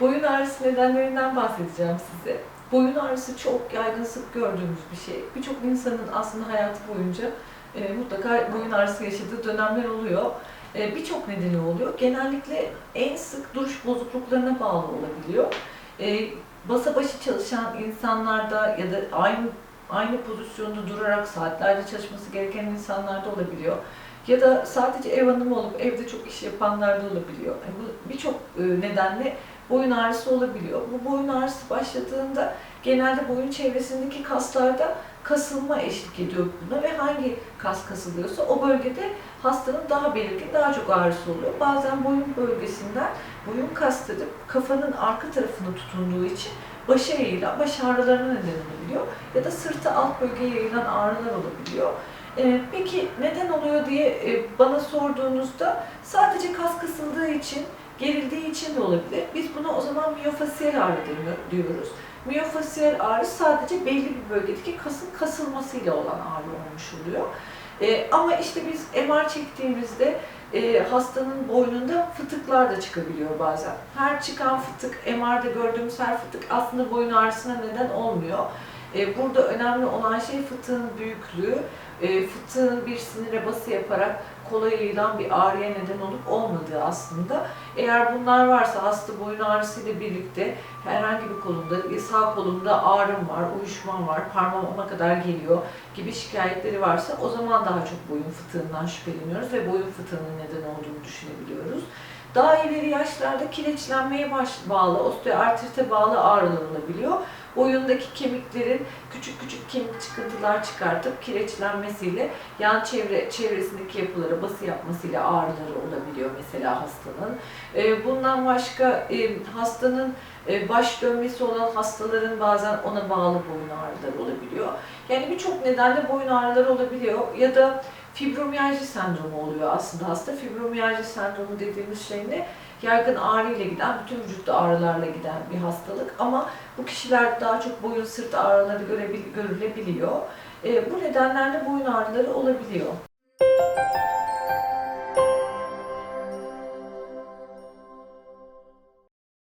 Boyun ağrısı nedenlerinden bahsedeceğim size. Boyun ağrısı çok yaygın sık gördüğümüz bir şey. Birçok insanın aslında hayatı boyunca e, mutlaka boyun ağrısı yaşadığı dönemler oluyor. E, Birçok nedeni oluyor. Genellikle en sık duruş bozukluklarına bağlı olabiliyor. E, basa başı çalışan insanlarda ya da aynı aynı pozisyonda durarak saatlerce çalışması gereken insanlarda olabiliyor. Ya da sadece ev hanımı olup evde çok iş yapanlarda olabiliyor. Yani bu birçok e, nedenle boyun ağrısı olabiliyor. Bu boyun ağrısı başladığında genelde boyun çevresindeki kaslarda kasılma eşlik ediyor buna ve hangi kas kasılıyorsa o bölgede hastanın daha belirgin, daha çok ağrısı oluyor. Bazen boyun bölgesinden boyun kasları kafanın arka tarafına tutunduğu için başa yayılan baş ağrılarına neden olabiliyor ya da sırtı alt bölgeye yayılan ağrılar olabiliyor. Ee, peki neden oluyor diye e, bana sorduğunuzda sadece kas kasıldığı için, gerildiği için de olabilir. Biz buna o zaman miyofasiyel ağrı diyoruz. Miyofasiyel ağrı sadece belli bir bölgedeki kasın kasılmasıyla olan ağrı olmuş oluyor. Ee, ama işte biz MR çektiğimizde e, hastanın boynunda fıtıklar da çıkabiliyor bazen. Her çıkan fıtık, MR'de gördüğümüz her fıtık aslında boyun ağrısına neden olmuyor. E, burada önemli olan şey fıtığın büyüklüğü, e, fıtığın bir sinire bası yaparak kolay yayılan bir ağrıya neden olup olmadığı aslında. Eğer bunlar varsa hasta boyun ağrısıyla birlikte herhangi bir kolunda, e, sağ kolumda ağrım var, uyuşmam var, parmağım ona kadar geliyor gibi şikayetleri varsa o zaman daha çok boyun fıtığından şüpheleniyoruz ve boyun fıtığının neden olduğunu düşünebiliyoruz. Daha ileri yaşlarda kireçlenmeye bağlı, osteoartrite bağlı ağrılar olabiliyor. Boyundaki kemiklerin küçük küçük kemik çıkıntılar çıkartıp kireçlenmesiyle yan çevre çevresindeki yapılara bası yapmasıyla ağrıları olabiliyor mesela hastanın. Ee, Bundan başka e, hastanın e, baş dönmesi olan hastaların bazen ona bağlı boyun ağrıları olabiliyor. Yani birçok nedenle boyun ağrıları olabiliyor ya da fibromiyalji sendromu oluyor aslında hasta. Fibromiyalji sendromu dediğimiz şey ne? Yaygın ağrı ile giden, bütün vücutta ağrılarla giden bir hastalık ama bu kişilerde daha çok boyun sırt ağrıları görülebiliyor. E, bu nedenlerle boyun ağrıları olabiliyor.